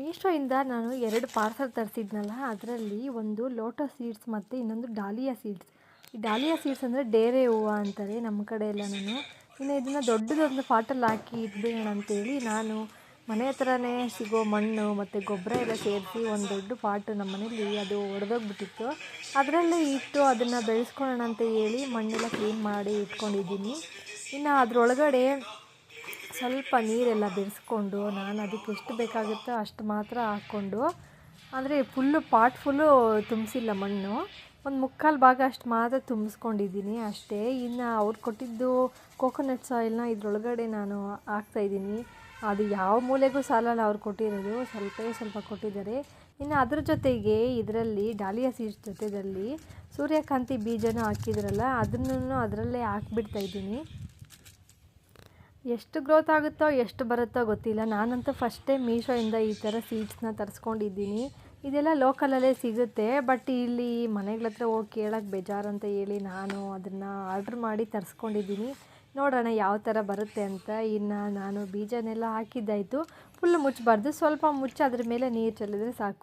ಮೀಶೋಯಿಂದ ನಾನು ಎರಡು ಪಾರ್ಸಲ್ ತರಿಸಿದ್ನಲ್ಲ, ಅದರಲ್ಲಿ ಒಂದು ಲೋಟಸ್ ಸೀಡ್ಸ್ ಮತ್ತು ಇನ್ನೊಂದು ಡಾಲಿಯಾ ಸೀಡ್ಸ್ ಈ ಡಾಲಿಯಾ ಸೀಡ್ಸ್ ಅಂದರೆ ಡೇರೆ ಹೂವು ಅಂತಾರೆ ನಮ್ಮ ಕಡೆ ಎಲ್ಲ ನಾನು. ಇನ್ನು ಇದನ್ನು ದೊಡ್ಡದೊಂದು ಪಾಟಲ್ಲಿ ಹಾಕಿ ಇಟ್ಬಿಡೋಣ ಅಂತೇಳಿ ನಾನು ಮನೆ ಹತ್ರನೇ ಸಿಗೋ ಮಣ್ಣು ಮತ್ತು ಗೊಬ್ಬರ ಎಲ್ಲ ಸೇರಿಸಿ ಒಂದು ದೊಡ್ಡ ಪಾಟು ನಮ್ಮ ಮನೇಲಿ ಅದು ಒಡೆದೋಗ್ಬಿಟ್ಟಿತ್ತು. ಅದರಲ್ಲೇ ಇಟ್ಟು ಅದನ್ನು ಬೆಳೆಸ್ಕೊಳ್ಳೋಣ ಅಂತ ಹೇಳಿ ಮಣ್ಣೆಲ್ಲ ಕ್ಲೀನ್ ಮಾಡಿ ಇಟ್ಕೊಂಡಿದ್ದೀನಿ. ಇನ್ನು ಅದರೊಳಗಡೆ ಸ್ವಲ್ಪ ನೀರೆಲ್ಲ ಬೆರೆಸ್ಕೊಂಡು ನಾನು ಅದಕ್ಕೆ ಎಷ್ಟು ಬೇಕಾಗುತ್ತೋ ಅಷ್ಟು ಮಾತ್ರ ಹಾಕ್ಕೊಂಡು, ಅಂದರೆ ಫುಲ್ಲು ಪಾಟ್ ಫುಲ್ಲು ತುಂಬಿಸಿಲ್ಲ ಮಣ್ಣು. ಒಂದು ಮುಕ್ಕಾಲು ಭಾಗ ಅಷ್ಟು ಮಾತ್ರ ತುಂಬಿಸ್ಕೊಂಡಿದ್ದೀನಿ ಅಷ್ಟೇ. ಇನ್ನು ಅವ್ರು ಕೊಟ್ಟಿದ್ದು ಕೋಕೋನಟ್ ಸಾಯಿಲ್ನ ಇದ್ರೊಳಗಡೆ ನಾನು ಹಾಕ್ತಾಯಿದ್ದೀನಿ ಅದು ಯಾವ ಮೂಲೆಗೂ ಸಾಲಲ್ಲ ಅವ್ರು ಕೊಟ್ಟಿರೋದು. ಸ್ವಲ್ಪ ಸ್ವಲ್ಪ ಕೊಟ್ಟಿದ್ದಾರೆ. ಇನ್ನು ಅದ್ರ ಜೊತೆಗೆ ಇದರಲ್ಲಿ ಡಾಲಿಯಾ ಸೀಡ್ಸ್ ಜೊತೆಯಲ್ಲಿ ಸೂರ್ಯಕಾಂತಿ ಬೀಜನೂ ಹಾಕಿದ್ರಲ್ಲ, ಅದನ್ನು ಅದರಲ್ಲೇ ಹಾಕ್ಬಿಡ್ತಾ ಇದ್ದೀನಿ. ಎಷ್ಟು ಗ್ರೋತ್ ಆಗುತ್ತೋ, ಎಷ್ಟು ಬರುತ್ತೋ ಗೊತ್ತಿಲ್ಲ. ನಾನಂತೂ ಫಸ್ಟ್ ಮೀಶೋಯಿಂದ ಈ ಥರ ಸೀಡ್ಸ್ನ ತರಿಸ್ಕೊಂಡಿದ್ದೀನಿ. ಇದೆಲ್ಲ ಲೋಕಲಲ್ಲೇ ಸಿಗುತ್ತೆ. ಬಟ್ ಇಲ್ಲಿ ಮನೆಗಳ ಹತ್ರ ಹೋಗಿ ಕೇಳೋಕ್ಕೆ ಬೇಜಾರು ಅಂತ ಹೇಳಿ ನಾನು ಅದನ್ನು ಆರ್ಡ್ರ್ ಮಾಡಿ ತರಿಸ್ಕೊಂಡಿದ್ದೀನಿ. ನೋಡೋಣ ಯಾವ ಥರ ಬರುತ್ತೆ ಅಂತ. ಇನ್ನು ನಾನು ಬೀಜನೆಲ್ಲ ಹಾಕಿದ್ದಾಯಿತು. ಫುಲ್ ಮುಚ್ಚಬಾರ್ದು ಸ್ವಲ್ಪ ಮುಚ್ಚಿ ಅದ್ರ ಮೇಲೆ ನೀರು ಚೆಲ್ಲಿದ್ರೆ ಸಾಕು.